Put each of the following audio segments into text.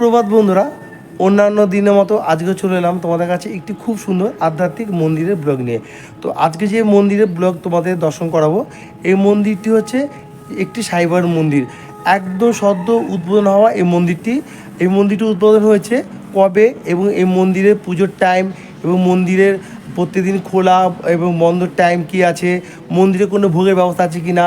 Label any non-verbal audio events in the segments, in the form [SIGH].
সুপ্রভাত বন্ধুরা, অন্যান্য দিনের মতো আজকে চলে এলাম তোমাদের কাছে একটি খুব সুন্দর আধ্যাত্মিক মন্দিরের ব্লগ নিয়ে। তো আজকে যে মন্দিরের ব্লগ তোমাদের দর্শন করাবো, এই মন্দিরটি হচ্ছে একটি সাইবার মন্দির। একদম সদ্য উদ্বোধন হওয়া এই মন্দিরটি। এই মন্দিরটি উদ্বোধন হয়েছে কবে এবং এই মন্দিরের পুজোর টাইম এবং মন্দিরের প্রত্যেকদিন খোলা এবং বন্ধর টাইম কি আছে, মন্দিরে কোনো ভোগের ব্যবস্থা আছে কি না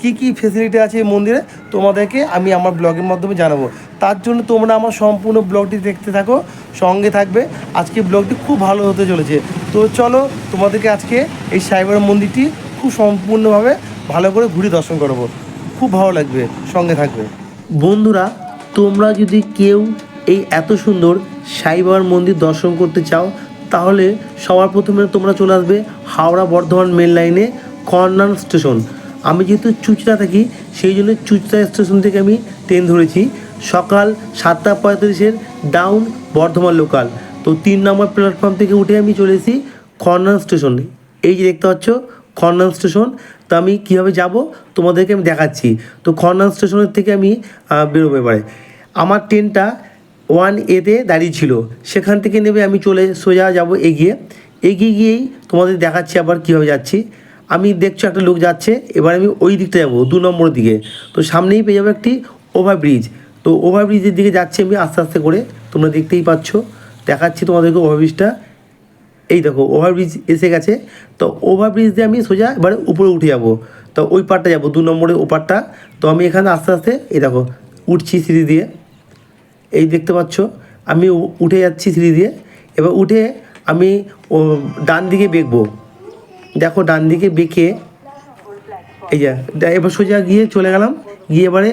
কী কী ফেসিলিটি আছে এই মন্দিরে, তোমাদেরকে আমি আমার ব্লগের মাধ্যমে জানাব। তার জন্য তোমরা আমার সম্পূর্ণ ব্লগটি দেখতে থাকো, সঙ্গে থাকবে। আজকে ব্লগটি খুব ভালো হতে চলেছে। তো চলো তোমাদেরকে আজকে এই সাইবার মন্দিরটি খুব সম্পূর্ণভাবে ভালো করে ঘুরে দর্শন করব। খুব ভালো লাগবে, সঙ্গে থাকবে। বন্ধুরা, তোমরা যদি কেউ এই এত সুন্দর সাইবার মন্দির দর্শন করতে চাও, তাহলে সবার প্রথমে তোমরা চলে আসবে হাওড়া বর্ধমান মেন লাইনে কর্নার স্টেশন। আমি যেহেতু চুচড়া থাকি, সেই জন্য চুচড়া স্টেশন থেকে আমি ট্রেন ধরেছি। সকাল সাতটা পঁয়তাল্লিশের ডাউন বর্ধমান লোকাল তো তিন নম্বর প্ল্যাটফর্ম থেকে উঠে আমি চলে এসেছি কর্নার স্টেশনে এই যে দেখতে পাচ্ছ খর্নান স্টেশন তো আমি কীভাবে যাব তোমাদেরকে আমি দেখাচ্ছি। তো খর্নান স্টেশনের থেকে আমি বেরোবো এবারে। আমার ট্রেনটা ওয়ান এতে দাঁড়িয়ে ছিল। সেখান থেকে নেবে আমি চলে সোজা যাব এগিয়ে। এগিয়ে গিয়েই তোমাদের দেখাচ্ছি আবার কীভাবে যাচ্ছি। আমি দেখছ একটা লোক যাচ্ছে, এবার আমি ওই দিকটা যাব, দু নম্বর দিকে। তো সামনেই পেয়ে যাব একটি ওভারব্রিজ তো ওভারব্রিজের দিকে যাচ্ছি আমি আস্তে আস্তে করে, তোমরা দেখতেই পাচ্ছ। দেখাচ্ছি তোমাদেরকে ওভারব্রিজটা এই দেখো ওভারব্রিজ এসে গেছে। তো ওভারব্রিজ দিয়ে আমি সোজা এবারে উপরে উঠে যাব। তো ওই পারটা যাব, দু নম্বরের ওপারটা তো আমি এখানে আস্তে আস্তে, এই দেখো, উঠছি সিঁড়ি দিয়ে। এই দেখতে পাচ্ছ, আমি উঠে যাচ্ছি সিঁড়ি দিয়ে। এবার উঠে আমি ডান দিকে বেঁকবো। দেখো ডান দিকে বেঁকে, এই যা এবার সোজা গিয়ে চলে গেলাম, গিয়ে এবারে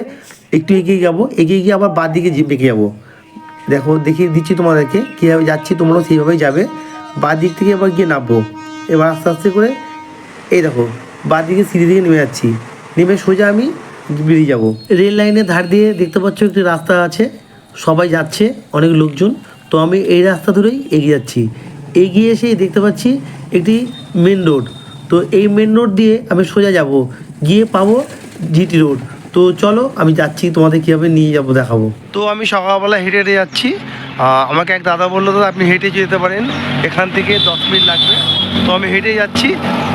একটু এগিয়ে যাব, এগিয়ে গিয়ে আবার বাঁ দিকে বেঁকে যাব। দেখো, দেখিয়ে দিচ্ছি তোমাদেরকে কীভাবে যাচ্ছি, তোমরাও সেইভাবেই যাবে। বাঁ দিক থেকে এবার গিয়ে নামবো। এবার আস্তে আস্তে করে, এই দেখো, বাঁ দিকে সিঁড়ি থেকে নেমে যাচ্ছি। নেমে সোজা আমি বেরিয়ে যাব। রেল লাইনের ধার দিয়ে দেখতে পাচ্ছ একটি রাস্তা আছে, সবাই যাচ্ছে, অনেক লোকজন। তো আমি এই রাস্তা ধরেই এগিয়ে যাচ্ছি। এগিয়ে এসেই দেখতে পাচ্ছি একটি মেন রোড তো এই মেন রোড দিয়ে আমি সোজা যাব। গিয়ে পাবো জিটি রোড তো চলো আমি যাচ্ছি তোমাদের কীভাবে নিয়ে যাব দেখাবো। তো আমি সকালবেলা হেঁটে হেঁটে যাচ্ছি। আমাকে এক দাদা বলল দাদা আপনি হেঁটে যেতে পারেন। এখান থেকে দশ মিনিট লাগবে। তো আমি হেঁটে যাচ্ছি।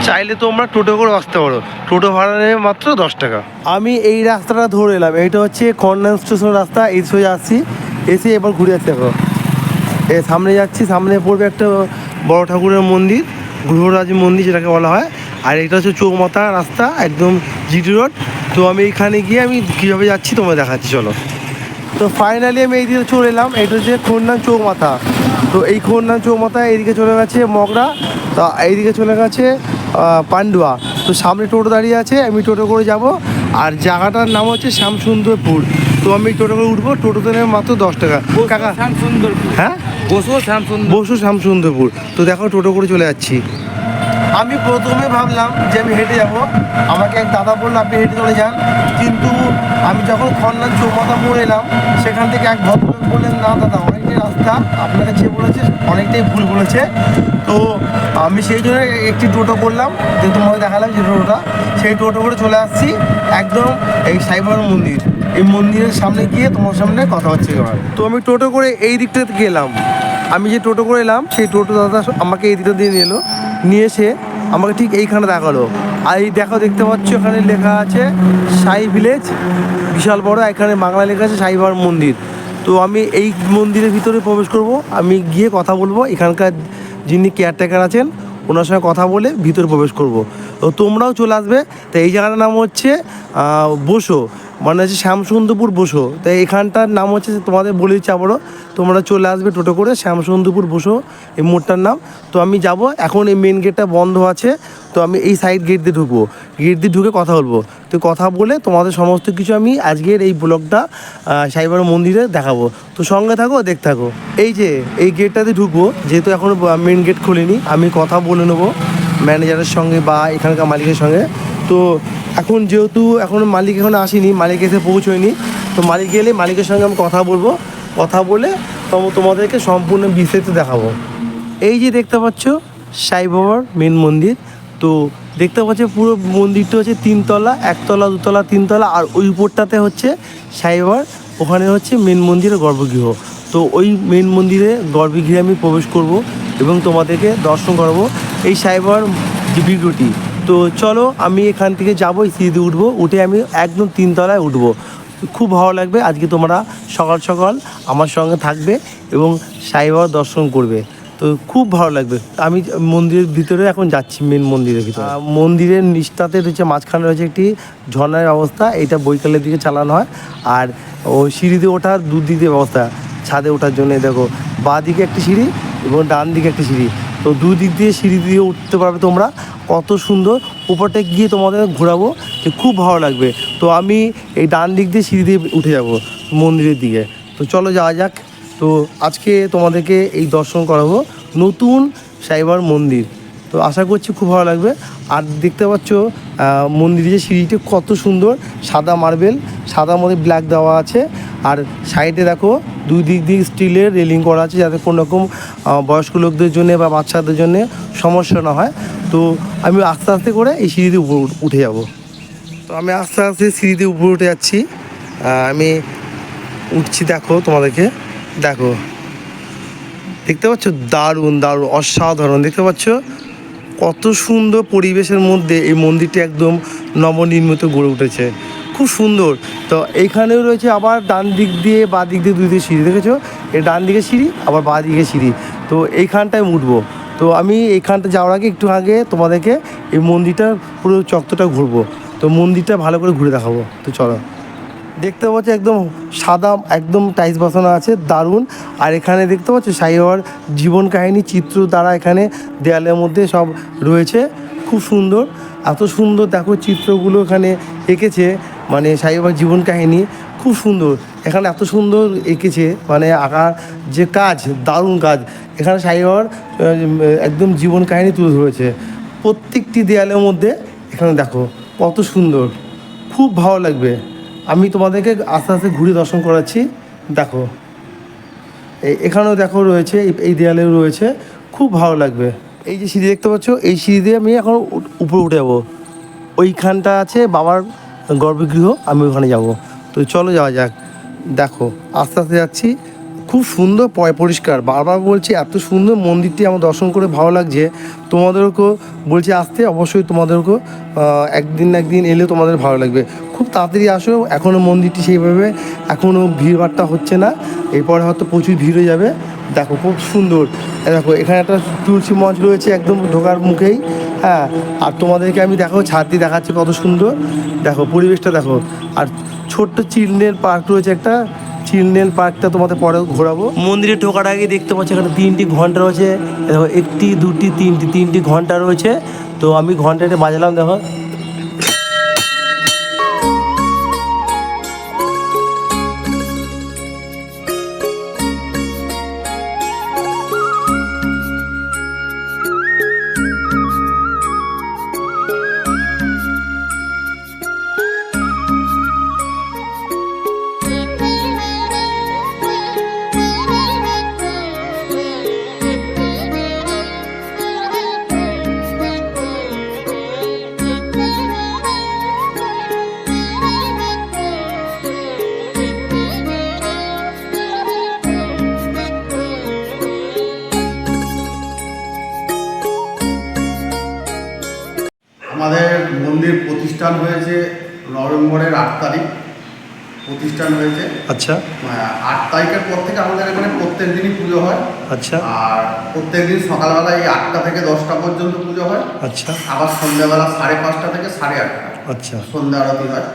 চাইলে তোমরা টোটো করে আসতে পারো। টোটো ভাড়া নেবে মাত্র দশ টাকা। আমি এই রাস্তাটা ধরে এলাম। এটা হচ্ছে কর্নার স্টেশন রাস্তা। এই সোজা আসছি। এসে এবার ঘুরে আসতে হবে এ সামনে যাচ্ছি সামনে পড়বে একটা বড় ঠাকুরের মন্দির গ্রহরাজ মন্দির যেটাকে বলা হয়। আর এটা হচ্ছে চৌমাথা রাস্তা একদম জিটি রোড। তো আমি এখানে গিয়ে আমি কীভাবে যাচ্ছি তোমায় দেখাচ্ছি চলো। তো ফাইনালি আমি এই দিকে চলে এলাম এটা হচ্ছে খন্ডান চৌমাথা তো এই খন্ডান চৌমাথা এইদিকে চলে গেছে মগরা তা এইদিকে চলে গেছে পান্ডুয়া। তো সামনে টোটো দাঁড়িয়ে আছে আমি টোটো করে যাব। আর জায়গাটার নাম হচ্ছে শ্যামসুন্দরপুর। তো আমি টোটো করে উঠবো টোটোতে নেবে মাত্র দশ টাকা। কাকা হ্যাঁ? বসো শ্যামসুন্দর বসু শ্যামসুন্দরপুর তো দেখো টোটো করে চলে যাচ্ছি। আমি প্রথমে ভাবলাম যে আমি হেঁটে যাব। আমাকে এক দাদা বলল আপনি হেঁটে চলে যান। কিন্তু আমি যখন খন্নান চৌমাথা মোড় এলাম সেখান থেকে এক ভদ্রলোক বললেন না দাদা অনেকটাই রাস্তা। আপনাকে যে বলেছে অনেকটাই ভুল বলেছে। তো আমি সেই জন্য একটি টোটো করলাম যে তোমাকে দেখালাম যে টোটোটা। সেই টোটো করে চলে আসছি একদম এই সাইবার মন্দির। এই মন্দিরের সামনে গিয়ে তোমার সামনে কথা হচ্ছে তো আমি টোটো করে এই দিকটাতে গেলাম। আমি যে টোটো করে এলাম, সেই টোটো দাদা আমাকে এই দিকটা দিয়ে নিয়ে এলো। নিয়ে এসে আমাকে ঠিক এইখানে দেখাল। আর এই দেখো দেখতে পাচ্ছ, এখানে লেখা আছে, সাই ভিলেজ, বিশাল বড়, এখানে বাংলা লেখা আছে সাইবার মন্দির। তো আমি এই মন্দিরের ভিতরে প্রবেশ করব, আমি গিয়ে কথা বলব, এখানকার যিনি কেয়ারটেকার আছেন, ওনার সঙ্গে কথা বলে ভিতরে প্রবেশ করব। তো তোমরাও চলে আসবে, তো এই জায়গাটার নাম হচ্ছে বসো। মানে হচ্ছে শ্যামসুন্দরপুর বসো। তাই এখানটার নাম হচ্ছে যে তোমাদের বলে দিচ্ছি আবারও, তোমরা চলে আসবে টোটো করে শ্যামসুন্দরপুর বসো, এই মোড়টার নাম। তো আমি যাব, এখন এই মেন গেটটা বন্ধ আছে, তো আমি এই সাইড গেট দিয়ে ঢুকবো। গেট দিয়ে ঢুকে কথা বলব। তো কথা বলে তোমাদের সমস্ত কিছু আমি আজকের এই ব্লগটা সাইবার মন্দিরে দেখাবো। তো সঙ্গে থাকো দেখ থাকো। এই যে, এই গেটটাতে ঢুকবো, যেহেতু এখনও মেন গেট খুলিনি, আমি কথা বলে নেব ম্যানেজারের সঙ্গে বা এখানকার মালিকের সঙ্গে। তো এখন যেহেতু এখন মালিক এখন আসেনি, মালিক এসে পৌঁছয়নি, তো মালিক গেলে মালিকের সঙ্গে আমি কথা বলব। কথা বলে তবে তোমাদেরকে সম্পূর্ণ বিস্তারিত দেখাবো। এই যে দেখতে পাচ্ছ, সাই বাবার মেন মন্দির। তো দেখতে পাচ্ছ, পুরো মন্দিরটা হচ্ছে তিনতলা, একতলা, দুতলা, তিনতলা, আর ওই উপরটাতে হচ্ছে সাই বাবার, ওখানে হচ্ছে মেন মন্দিরের গর্ভগৃহ। তো ওই মেন মন্দিরে গর্ভগৃহে আমি প্রবেশ করব এবং তোমাদেরকে দর্শন করাবো। এই সাইবার যে ভিডিওটি তো চলো আমি এখান থেকে যাব এই সিঁড়িতে উঠবো উঠে আমি একদম তিনতলায় উঠবো। খুব ভালো লাগবে আজকে তোমরা সকাল সকাল আমার সঙ্গে থাকবে এবং সাইবাবার দর্শন করবে। তো খুব ভালো লাগবে। আমি মন্দিরের ভিতরে এখন যাচ্ছি মেন মন্দিরের ভিতরে। মন্দিরের নিচটাতে রয়েছে মাঝখানে রয়েছে একটি ঝর্ণার ব্যবস্থা এটা বৈকালের দিকে চালানো হয়। আর ও সিঁড়িতে ওঠার দুধ দিতে ব্যবস্থা ছাদে ওঠার জন্য দেখো বাঁ দিকে একটি সিঁড়ি এবং ডান দিকে একটি সিঁড়ি। তো দুই দিক দিয়ে সিঁড়ি দিয়ে উঠতে পারবে তোমরা। কত সুন্দর। উপরটা গিয়ে তোমাদের ঘোরাবো যে খুব ভালো লাগবে। তো আমি এই ডান দিক দিয়ে সিঁড়ি দিয়ে উঠে যাব মন্দিরের দিকে। তো চলো যাওয়া যাক। তো আজকে তোমাদেরকে এই দর্শন করাবো নতুন সাইবার মন্দির। তো আশা করছি খুব ভালো লাগবে। আর দেখতে পাচ্ছ আহ, মন্দিরের যে সিঁড়িটি কত সুন্দর। সাদা মার্বেল সাদা মধ্যে ব্ল্যাক দেওয়া আছে। আর সাইডে দেখো দুই দিক দিয়ে স্টিলের রেলিং করা আছে যাতে কোনো রকম বয়স্ক লোকদের জন্য বা বাচ্চাদের জন্য সমস্যা না হয়। তো আমি আস্তে আস্তে করে এই সিঁড়িতে উপর উঠে যাব। তো আমি আস্তে আস্তে সিঁড়িতে উপরে উঠে যাচ্ছি। আমি উঠছি দেখো তোমাদেরকে। দেখো। দেখতে পাচ্ছ? দারুণ দারুণ, অসাধারণ। দেখতে পাচ্ছ? কত সুন্দর পরিবেশের মধ্যে এই মন্দিরটি একদম নবনির্মিত গড়ে উঠেছে। খুব সুন্দর। তো এইখানেও রয়েছে আবার ডান দিক দিয়ে, বা দিক দিয়ে দুই দিকে সিঁড়ি, দেখেছ? এই ডান দিকে সিঁড়ি, আবার বা দিকে সিঁড়ি। তো এইখানটায় উঠবো। তো আমি এইখানটা যাওয়ার আগে একটু আগে তোমাদেরকে এই মন্দিরটা পুরো চত্বরটা ঘুরবো। তো মন্দিরটা ভালো করে ঘুরে দেখাবো। তো চলো। দেখতে পাচ্ছ একদম সাদা, একদম টাইস বসানো আছে, দারুণ। আর এখানে দেখতে পাচ্ছ সাইবার জীবন কাহিনী চিত্র দ্বারা এখানে দেয়ালের মধ্যে সব রয়েছে। খুব সুন্দর। এত সুন্দর দেখো চিত্রগুলো এখানে এঁকেছে মানে সাইবাবার জীবন কাহিনী, খুব সুন্দর। এখানে এত সুন্দর এঁকেছে মানে আঁকার যে কাজ, দারুণ কাজ। এখানে সাইবার একদম জীবন কাহিনী তুলে ধরেছে। প্রত্যেকটি দেয়ালের মধ্যে এখানে দেখো, কত সুন্দর। খুব ভালো লাগবে। আমি তোমাদেরকে আস্তে আস্তে ঘুরে দর্শন করাচ্ছি। দেখো এখানেও দেখো রয়েছে এই দেয়ালেও রয়েছে। খুব ভালো লাগবে। এই যে সিঁড়ি দেখতে পাচ্ছ, এই সিঁড়ি দিয়ে আমি এখন উপরে উঠে যাব। ওইখানটা আছে বাবার গর্ভগৃহ, আমি ওখানে যাব। তো চলো যাওয়া যাক। দেখো, আস্তে আস্তে যাচ্ছি। খুব সুন্দর পয় পরিষ্কার। বারবার বলছি, এত সুন্দর মন্দিরটি আমার দর্শন করে ভালো লাগছে। তোমাদেরকেও বলছি, আসতে অবশ্যই তোমাদেরকেও একদিন না একদিন এলে তোমাদের ভালো লাগবে। খুব তাড়াতাড়ি আসো এখনও মন্দিরটি সেইভাবে এখনও ভিড়ভাড়টা হচ্ছে না। এরপরে হয়তো প্রচুর ভিড় হয়ে যাবে। দেখো, খুব সুন্দর। দেখো, এখানে একটা তুলসী মঞ্চ রয়েছে একদম ঢোকার মুখেই। হ্যাঁ আর তোমাদেরকে আমি দেখো ছাদ দিয়ে দেখাচ্ছি কত সুন্দর। দেখো, পরিবেশটা দেখো। আর ছোট্ট চিলড্রেন পার্ক রয়েছে একটা। চিলড্রেন পার্কটা তোমাদের পরে ঘোরাবো। মন্দিরে ঢোকার আগে দেখতে পাচ্ছি এখানে তিনটি ঘণ্টা রয়েছে। দেখো, একটি, দুটি, তিনটি তিনটি ঘণ্টা রয়েছে। তো আমি ঘন্টাটা বাজালাম, দেখো। প্রতিষ্ঠান হয়েছে। আচ্ছা। আট তারিখের পর থেকে আমাদের এখানে প্রত্যেক দিনই পুজো হয়। আচ্ছা। আর প্রত্যেক দিন সকালবেলা এই আটটা থেকে দশটা পর্যন্ত পুজো হয়। আচ্ছা। আবার সন্ধ্যাবেলা সাড়ে পাঁচটা থেকে সাড়ে আটটা। আচ্ছা। সন্ধ্যা আরতি হয়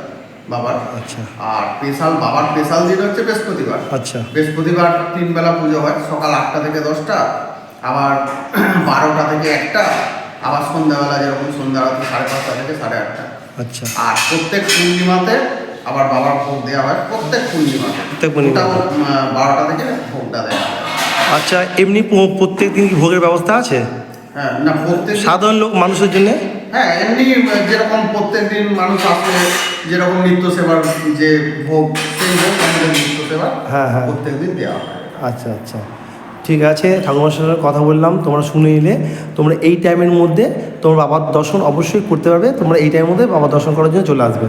বাবার। আচ্ছা। আর স্পেশাল বাবার স্পেশাল দিন হচ্ছে বৃহস্পতিবার। আচ্ছা। বৃহস্পতিবার তিন বেলা পুজো হয়। সকাল আটটা থেকে দশটা আবার [CLEARS THROAT] বারোটা থেকে একটা আবার সন্ধ্যাবেলা যেরকম সন্ধ্যা আরতি সাড়ে পাঁচটা থেকে সাড়ে আটটা। আচ্ছা। আর প্রত্যেক পূর্ণিমাতে আবার বাবার ভোগ দেওয়া হয় প্রত্যেক আহ, বারোটা থেকে ভোগটা দেওয়া হয়। আচ্ছা এমনি প্রত্যেক দিন কি ভোগের ব্যবস্থা আছে? হ্যাঁ না প্রত্যেক সাধারণ লোক মানুষের জন্য? হ্যাঁ এমনি যেরকম প্রত্যেক দিন মানুষ আসে যেরকম নিত্য সেবার যে ভোগ সেই ভোগ আমাদের নিত্য সেবার হ্যাঁ, হ্যাঁ। প্রত্যেক দিন দেওয়া হয়। আচ্ছা আচ্ছা। ঠিক আছে ঠাকুমার সঙ্গে কথা বললাম তোমরা শুনে নিলে। তোমরা এই টাইমের মধ্যে তোমার বাবার দর্শন অবশ্যই করতে পারবে তোমরা এই টাইমের মধ্যে বাবার দর্শন করার জন্য চলে আসবে।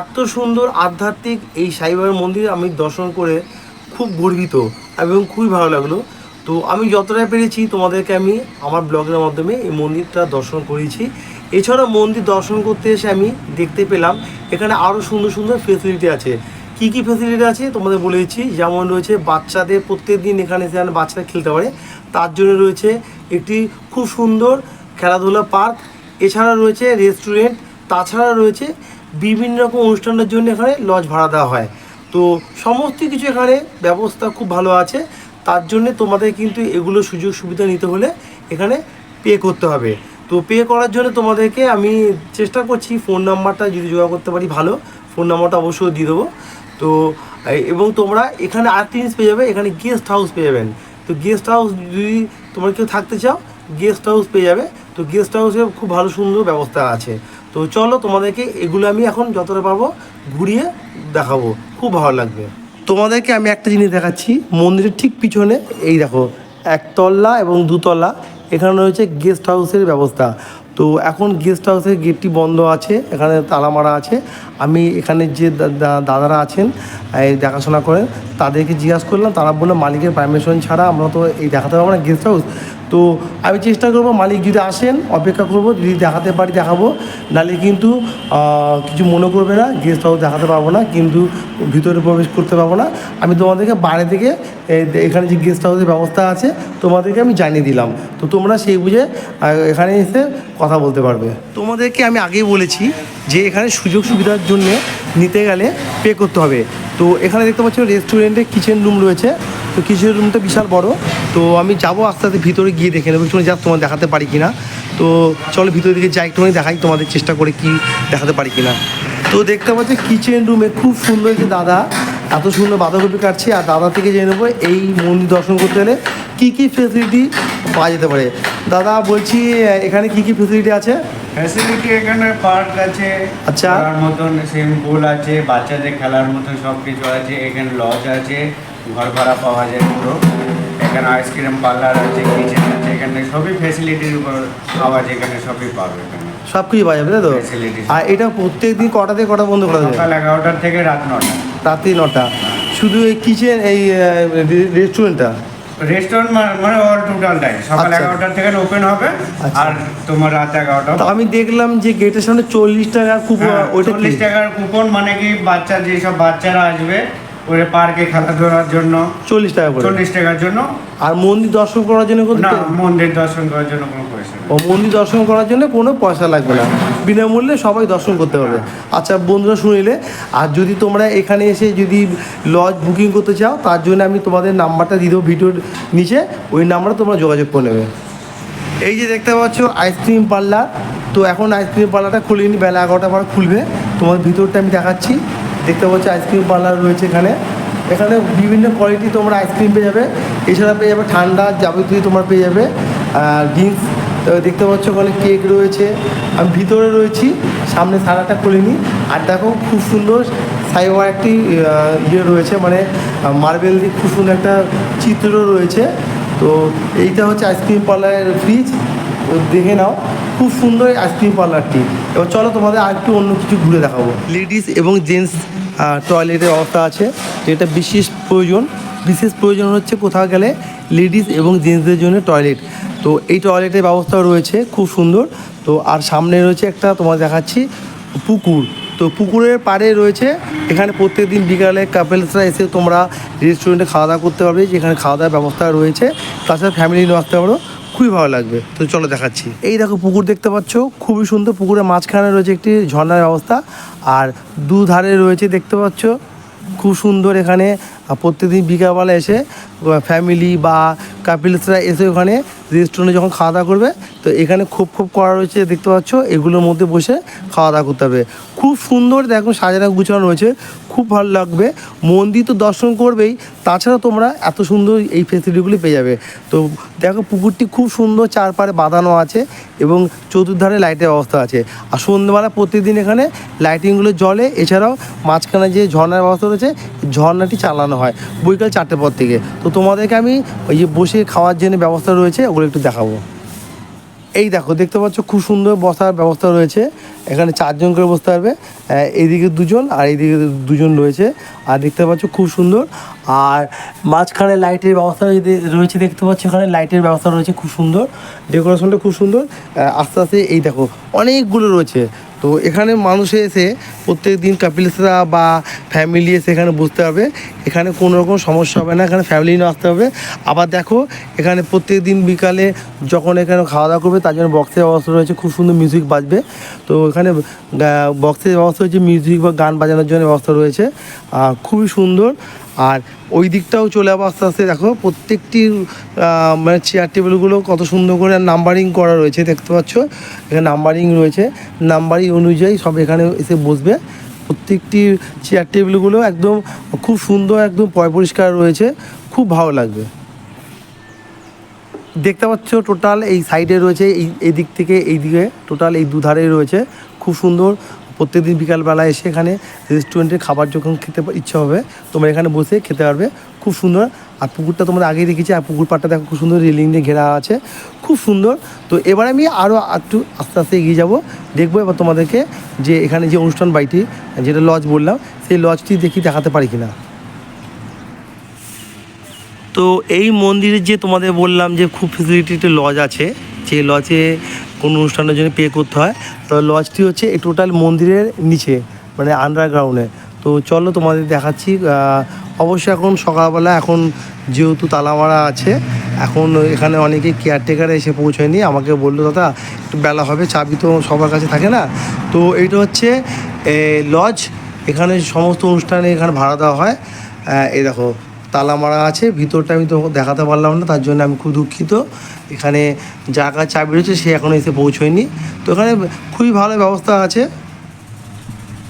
এত সুন্দর আধ্যাত্মিক এই সাইবাবার মন্দির আমি দর্শন করে খুব গর্বিত এবং খুবই ভালো লাগল। তো আমি যতটা পেরেছি তোমাদেরকে আমি আমার ব্লগের মাধ্যমে এই মন্দিরটা দর্শন করেছি। এছাড়া মন্দির দর্শন করতে এসে আমি দেখতে পেলাম, এখানে আরও সুন্দর সুন্দর ফেসিলিটি আছে। কি কি ফেসিলিটি আছে তোমাদের বলে দিচ্ছি। যেমন রয়েছে বাচ্চাদের প্রত্যেক দিন এখানে যেন বাচ্চারা খেলতে পারে, তার জন্য রয়েছে একটি খুব সুন্দর খেলাধুলা পার্ক। এছাড়া রয়েছে রেস্টুরেন্ট তাছাড়া রয়েছে বিভিন্ন রকম অনুষ্ঠানের জন্য এখানে লজ ভাড়া দেওয়া হয়। তো সমস্ত কিছু এখানে ব্যবস্থা খুব ভালো আছে। তার জন্য তোমাদের কিন্তু এগুলো সুযোগ সুবিধা নিতে হলে এখানে পে করতে হবে। তো পে করার জন্য তোমাদেরকে আমি চেষ্টা করছি ফোন নাম্বারটা যদি জোগাড় করতে পারি ভালো ফোন নাম্বারটা অবশ্যই দিয়ে দেবো। তো এবং তোমরা এখানে আরেকটি জিনিস পেয়ে যাবে, এখানে গেস্ট হাউস পেয়ে যাবেন। তো গেস্ট হাউস যদি তোমরা কেউ থাকতে চাও গেস্ট হাউস পেয়ে যাবে। তো গেস্ট হাউসে খুব ভালো সুন্দর ব্যবস্থা আছে। তো চলো তোমাদেরকে এগুলো আমি এখন যতটা পারব ঘুরিয়ে দেখাবো। খুব ভালো লাগবে। তোমাদেরকে আমি একটা জিনিস দেখাচ্ছি, মন্দিরের ঠিক পিছনে, এই দেখো, একতলা এবং দুতলা, এখানে রয়েছে গেস্ট হাউসের ব্যবস্থা। তো এখন গেস্ট হাউসের গেটটি বন্ধ আছে, এখানে তালা মারা আছে। আমি এখানে যে দাদারা আছেন, এই দেখাশোনা করেন, তাদেরকে জিজ্ঞাসা করলাম, তারা বলল, মালিকের পারমিশন ছাড়া আমরা তো এই দেখাতে পারব না গেস্ট হাউস তো আমি চেষ্টা করব, মালিক যদি আসেন, অপেক্ষা করব, যদি দেখাতে পারি দেখাবো, নাহলে কিন্তু কিছু মনে করবে না গেস্ট হাউস দেখাতে পারব না, কিন্তু ভিতরে প্রবেশ করতে পারব না। আমি তোমাদেরকে বাইরে থেকে এখানে যে গেস্ট হাউসের ব্যবস্থা আছে, তোমাদেরকে আমি জানিয়ে দিলাম। তো তোমরা সেই বুঝে এখানে এসে কথা বলতে পারবে। তোমাদেরকে আমি আগেই বলেছি যে এখানে সুযোগ সুবিধার জন্য নিতে গেলে পে করতে হবে। তো এখানে দেখতে পাচ্ছ রেস্টুরেন্টে কিচেন রুম রয়েছে। তো কিচেন রুমটা বিশাল বড়। তো আমি যাব আস্তে আস্তে ভিতরে গিয়ে দেখে নেব একটু যা তোমার দেখাতে পারি কিনা। তো চলো ভিতরের দিকে যাই, একটুখানি দেখাই তোমাদের চেষ্টা করে কি দেখাতে পারি কিনা। তো দেখতে পাচ্ছি কিচেন রুমে খুব সুন্দর যে দাদা, এত সুন্দর বাঁধাকপি কাটছে। আর দাদা থেকে জেনে নেব এই মন্দির দর্শন করতে গেলে কী কী ফেসিলিটি পাওয়া যেতে পারে। দাদা বলছি, এখানে কি কি ফেসিলিটি আছে? ফ্যাসিলিটি এখানে পার্ক আছে আচ্ছা। খেলার মতন সুইমিং পুল আছে বাচ্চাদের খেলার মতন সব কিছু আছে এখানে লজ আছে ঘর ভাড়া পাওয়া যায় পুরো। এখানে আইসক্রিম পার্লার আছে কিচেন আছে এখানে সবই ফ্যাসিলিটির উপর পাওয়া যায় এখানে সবই পাবে এখানে। সব কিছু পাওয়া যাবে তাই তো। আর এটা প্রত্যেক দিন কটা থেকে কটা বন্ধ করা যাবে সকাল এগারোটার থেকে রাত নটা। রাত্রি নটা। শুধু এই কিচেন এই রেস্টুরেন্টটা রেস্টুরেন্ট মানে অল টোটালটাই সকাল আচ্ছা। এগারোটার থেকে ওপেন হবে আচ্ছা। আর তোমার রাত এগারোটা তো আমি দেখলাম যে গেটের সামনে চল্লিশ টাকা কুপন হ্যাঁ, ওইটা চল্লিশ টাকার কুপন মানে কি বাচ্চা যেসব বাচ্চারা আসবে ওরে পার্কে খেলাধুলার জন্য চল্লিশ টাকা করে। চল্লিশ টাকার জন্য। আর মন্দির দর্শন করার জন্য কোনো না মন্দির দর্শন করার জন্য কোনো পয়সা ও মন্দির দর্শন করার জন্য কোনো পয়সা লাগবে না। বিনামূল্যে সবাই দর্শন করতে পারবে। আচ্ছা বন্ধুরা শুনিলে আর যদি তোমরা এখানে এসে যদি লজ বুকিং করতে চাও তার জন্য আমি তোমাদের নাম্বারটা দিয়ে দেবো ভিডিওর নিচে। ওই নাম্বারে তোমরা যোগাযোগ করে নেবে। এই যে দেখতে পাচ্ছ আইসক্রিম পার্লার। তো এখন আইসক্রিম পার্লারটা খুলিনি বেলা এগারোটা পর খুলবে। তোমার ভিতরটা আমি দেখাচ্ছি। দেখতে পাচ্ছ আইসক্রিম পার্লার রয়েছে এখানে। এখানে বিভিন্ন কোয়ালিটি তোমরা আইসক্রিম পেয়ে যাবে। এছাড়া পেয়ে যাবে ঠান্ডা যাবতীয় তোমরা পেয়ে যাবে। আর ড্রিঙ্কস দেখতে পাচ্ছ ওখানে কেক রয়েছে। আমি ভিতরে রয়েছি, সামনে সারাটা খুলিনি আর দেখো, খুব সুন্দর সাইবার একটি ইয়ে রয়েছে মানে মার্বেল দিয়ে খুব সুন্দর একটা চিত্র রয়েছে। তো এইটা হচ্ছে আইসক্রিম পার্লারের ফ্রিজ দেখে নাও। খুব সুন্দর আইসক্রিম পার্লারটি এবার চলো তোমাদের আর একটু অন্য কিছু ঘুরে দেখাবো। লেডিস এবং জেন্টস টয়লেটের অবস্থা আছে। যেটা বিশেষ প্রয়োজন। বিশেষ প্রয়োজন হচ্ছে কোথাও গেলে লেডিস এবং জেন্টসদের জন্য টয়লেট তো এই টয়লেটের ব্যবস্থাও রয়েছে, খুব সুন্দর। তো আর সামনে রয়েছে একটা তোমার দেখাচ্ছি, পুকুর। তো পুকুরের পাড়ে রয়েছে, এখানে প্রত্যেক দিন বিকালে কাপেলসরা এসে তোমরা রেস্টুরেন্টে খাওয়া দাওয়া করতে পারবে, যেখানে খাওয়া দাওয়ার ব্যবস্থা রয়েছে। তাছাড়া ফ্যামিলি নিয়ে আসতে পারো। খুবই ভালো লাগবে। তো চলো দেখাচ্ছি। এই দেখো পুকুর দেখতে পাচ্ছ, খুবই সুন্দর। পুকুরের মাঝখানে রয়েছে একটি ঝর্ণার ব্যবস্থা। আর দুধারে রয়েছে দেখতে পাচ্ছ, খুব সুন্দর এখানে প্রত্যেকদিন বিকালবেলা এসে ফ্যামিলি বা কাপিলসরা এসে ওখানে রেস্টুরেন্টে যখন খাওয়া দাওয়া করবে, তো এখানে খুব খুব করা রয়েছে দেখতে পাচ্ছ, এগুলোর মধ্যে বসে খাওয়া দাওয়া করতে হবে। খুব সুন্দর দেখো সাজানো গুছানো রয়েছে খুব ভালো লাগবে। মন্দির তো দর্শন করবেই, তাছাড়া তোমরা এত সুন্দর এই ফেসিলিটিগুলি পেয়ে যাবে। তো দেখো, পুকুরটি খুব সুন্দর চারপারে বাঁধানো আছে এবং চতুর্ধারে লাইটের ব্যবস্থা আছে। আর সন্ধ্যেবেলা প্রতিদিন এখানে লাইটিংগুলো জ্বলে, এছাড়াও মাঝখানে যে ঝর্ণার ব্যবস্থা রয়েছে, ঝর্ণাটি চালানো হয় বৈকাল চারটে পর থেকে। তো তোমাদেরকে আমি ওই যে বসে খাওয়ার জন্য ব্যবস্থা রয়েছে, ওগুলো একটু দেখাবো। এই দেখো, দেখতে পাচ্ছ খুব সুন্দর বসার ব্যবস্থা রয়েছে। এখানে চারজন করে বসতে পারবে। এইদিকে দুজন আর এইদিকে দুজন রয়েছে। আর দেখতে পাচ্ছ খুব সুন্দর। আর মাঝখানে লাইটের ব্যবস্থা রয়েছে দেখতে পাচ্ছ এখানে লাইটের ব্যবস্থা রয়েছে খুব সুন্দর। ডেকোরেশনটা খুব সুন্দর। আস্তে আস্তে এই দেখো, অনেকগুলো রয়েছে। তো এখানে মানুষে এসে প্রত্যেক দিন কাপিলসরা বা ফ্যামিলি এসে এখানে বসতে হবে। এখানে কোনো রকম সমস্যা হবে না, এখানে ফ্যামিলি নিয়ে আসতে হবে। আবার দেখো, এখানে প্রত্যেক দিন বিকালে যখন এখানে খাওয়া দাওয়া করবে, তার জন্য বক্সের ব্যবস্থা রয়েছে, খুব সুন্দর মিউজিক বাজবে। তো এখানে বক্সের ব্যবস্থা হয়েছে মিউজিক বা গান বাজানোর জন্য ব্যবস্থা রয়েছে। খুবই সুন্দর। আর ওই দিকটাও চলে যাব আস্তে আস্তে, দেখো প্রত্যেকটি মানে চেয়ার টেবিলগুলো কত সুন্দর করে নাম্বারিং করা রয়েছে, দেখতে পাচ্ছ? এখানে নাম্বারিং রয়েছে। নাম্বারিং অনুযায়ী সব এখানে এসে বসবে। প্রত্যেকটি চেয়ার টেবিলগুলো একদম খুব সুন্দর, একদম পয় পরিষ্কার রয়েছে। খুব ভালো লাগবে। দেখতে পাচ্ছ টোটাল এই সাইডে রয়েছে, এই, এদিক থেকে এই দিকে টোটাল এই দুধারে রয়েছে। খুব সুন্দর প্রত্যেকদিন বিকালবেলা এসে এখানে রেস্টুরেন্টে খাবার যখন খেতে ইচ্ছা হবে, তোমরা এখানে বসে খেতে পারবে। খুব সুন্দর। আর পুকুরটা তোমরা আগেই দেখেছি আর পুকুর পাড়টা দেখো খুব সুন্দর রেলিং দিয়ে ঘেরা আছে। খুব সুন্দর। তো এবার আমি আরও একটু আস্তে আস্তে এগিয়ে যাব। দেখব এবার তোমাদেরকে যে এখানে যে অনুষ্ঠান বাড়িটি, যেটা লজ বললাম, সেই লজটি দেখি দেখাতে পারি কিনা। তো এই মন্দিরে যে তোমাদের বললাম যে খুব ফেসিলিটি লজ আছে, যে লজে কোনো অনুষ্ঠানের জন্য পে করতে হয়। তো লজটি হচ্ছে এই টোটাল মন্দিরের নিচে মানে আন্ডারগ্রাউন্ডে তো চলো তোমাদের দেখাচ্ছি অবশ্যই এখন সকালবেলা এখন যেহেতু তালামারা আছে, এখন এখানে অনেকে কেয়ারটেকার এসে পৌঁছয়নি। আমাকে বলল, দাদা, একটু বেলা হবে, চাবি তো সবার কাছে থাকে না। তো এইটা হচ্ছে লজ এখানে সমস্ত অনুষ্ঠানে এখানে ভাড়া দেওয়া হয়। এই দেখো তালা মারা আছে, ভিতরটা আমি তো দেখাতে পারলাম না, তার জন্য আমি খুব দুঃখিত। এখানে জায়গা চাবি রয়েছে সে এখনও এসে পৌঁছয়নি। তো এখানে খুবই ভালো ব্যবস্থা আছে।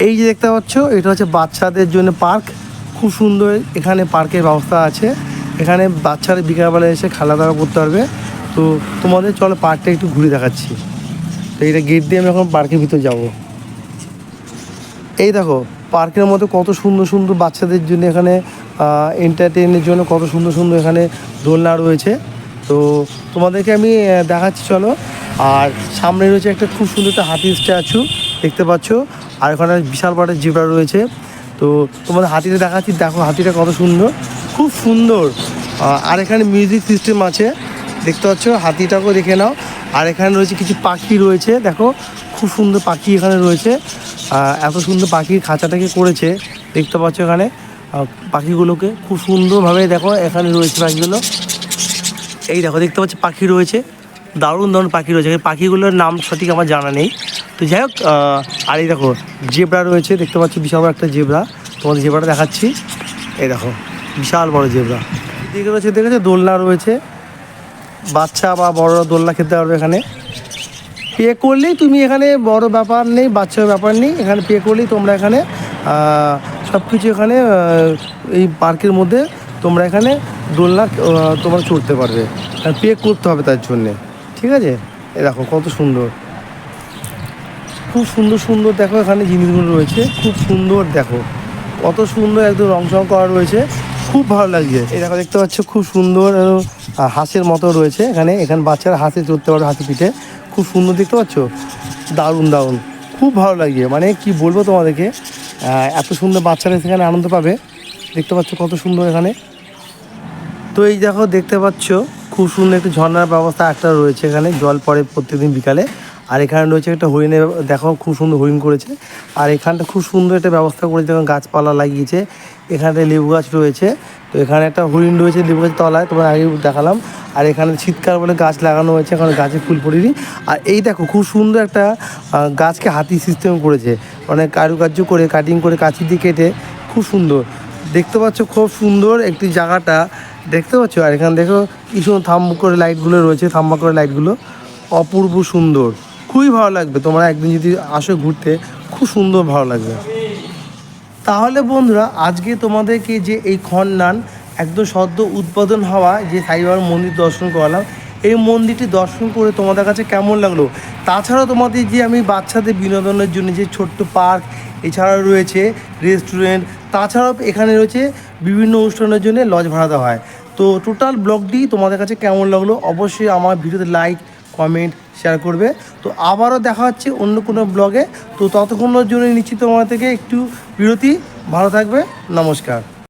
এই যে দেখতে পাচ্ছ, এটা হচ্ছে বাচ্চাদের জন্য পার্ক। খুব সুন্দর এখানে পার্কের ব্যবস্থা আছে। এখানে বাচ্চারা বিকালবেলা এসে খেলাধুলা করতে পারবে। তো তোমাদের চলো পার্কটা একটু ঘুরে দেখাচ্ছি। তো এটা গেট দিয়ে আমি এখন পার্কের ভিতর যাব। এই দেখো, পার্কের মধ্যে কত সুন্দর সুন্দর বাচ্চাদের জন্য এখানে এন্টারটেনের জন্য কত সুন্দর সুন্দর এখানে দোলনা রয়েছে। তো তোমাদেরকে আমি দেখাচ্ছি, চলো। আর সামনে রয়েছে একটা খুব সুন্দর একটা হাতির স্ট্যাচু দেখতে পাচ্ছ। আর ওখানে বিশাল বড় জিবরা রয়েছে। তো তোমাদের হাতিটা দেখাচ্ছি, দেখো হাতিটা কত সুন্দর। খুব সুন্দর। আর এখানে মিউজিক সিস্টেম আছে। দেখতে পাচ্ছ, হাতিটাকেও দেখে নাও। আর এখানে রয়েছে কিছু পাখি রয়েছে, দেখো। খুব সুন্দর পাখি এখানে রয়েছে। এত সুন্দর পাখির খাঁচাটাকে করেছে। দেখতে পাচ্ছ এখানে। পাখিগুলোকে খুব সুন্দরভাবে দেখো, এখানে রয়েছে পাখিগুলো। এই দেখো, দেখতে পাচ্ছ, পাখি রয়েছে। দারুণ দারুণ পাখি রয়েছে। পাখিগুলোর নাম সঠিক আমার জানা নেই। তো যাই হোক আর এই দেখো, জেবরা রয়েছে। দেখতে পাচ্ছ, বিশাল বড় একটা জেবরা। তোমাদের জেবরাটা দেখাচ্ছি। এই দেখো, বিশাল বড় জেবরা। এদিকে রয়েছে, দেখেছ, দোলনা রয়েছে। বাচ্চা বা বড়রা দোলনা খেতে পারবে এখানে। পে করলেই তুমি এখানে বড় ব্যাপার নেই, বাচ্চার ব্যাপার নেই। এখানে পে করলেই তোমরা এখানে সব কিছু এখানে এই পার্কের মধ্যে তোমরা এখানে দোলনা তোমরা চড়তে পারবে। পে করতে হবে তার জন্যে। ঠিক আছে? এ দেখো কত সুন্দর। খুব সুন্দর সুন্দর দেখো এখানে জিনিসগুলো রয়েছে। খুব সুন্দর দেখো। কত সুন্দর একদম রং চং করা রয়েছে। খুব ভালো লাগছে। এই দেখো দেখতে পাচ্ছ, খুব সুন্দর হাঁসের মতো রয়েছে এখানে। এখানে বাচ্চারা হাঁসে চড়তে পারবে হাতি পিঠে। খুব সুন্দর দেখতে পাচ্ছ? দারুণ দারুণ। খুব ভালো লাগছে। মানে কি বলব তোমাদেরকে? এত সুন্দর বাচ্চারা সেখানে আনন্দ পাবে। দেখতে পাচ্ছ কত সুন্দর এখানে। তো এই দেখো, দেখতে পাচ্ছ, খুব সুন্দর একটি ঝর্নার ব্যবস্থা একটা রয়েছে এখানে। জল পড়ে প্রত্যেকদিন বিকালে। আর এখানে রয়েছে একটা হরিণের দেখো খুব সুন্দর হরিণ করেছে। আর এখানটা খুব সুন্দর একটা ব্যবস্থা করেছে যখন গাছপালা লাগিয়েছে। এখানে লেবু গাছ রয়েছে, তো এখানে একটা হরিণ রয়েছে লেবু গাছের তলায়, তোমার আগে দেখালাম। আর এখানে শীতকাল বলে গাছ লাগানো হয়েছে এখানে গাছে ফুল পড়িনি আর এই দেখো খুব সুন্দর একটা গাছকে হাতি সিস্টেম করেছে। মানে কারুকার্য করে কাটিং করে কাঁচি দিয়ে কেটে, খুব সুন্দর। দেখতে পাচ্ছ খুব সুন্দর একটি জায়গাটা, দেখতে পাচ্ছ? আর এখানে দেখো কি সুন্দর থাম করে লাইটগুলো রয়েছে, থাম্বা করে লাইটগুলো অপূর্ব সুন্দর। খুবই ভালো লাগবে। তোমরা একদিন যদি আসো ঘুরতে, খুব সুন্দর ভালো লাগবে। তাহলে বন্ধুরা, আজকে তোমাদেরকে যে এই খন্নান একদম সদ্য উদ্বোধন হওয়া যে সাইবাবার মন্দির দর্শন করালাম, এই মন্দিরটি দর্শন করে তোমাদের কাছে কেমন লাগল? তাছাড়াও তোমাদের যে আমি বাচ্চাদের বিনোদনের জন্য যে ছোট্ট পার্ক, এছাড়াও রয়েছে রেস্টুরেন্ট, তাছাড়াও এখানে রয়েছে বিভিন্ন অনুষ্ঠানের জন্য লজ ভাড়া হয়। তো টোটাল ব্লগটি তোমাদের কাছে কেমন লাগল? অবশ্যই আমার ভিডিওতে লাইক কমেন্ট শেয়ার করবে। তো আবারও দেখা হচ্ছে অন্য কোনো ব্লগে তো ততক্ষণের জন্য নিশ্চিত তোমার থেকে একটু বিরতি। ভালো থাকবে। নমস্কার।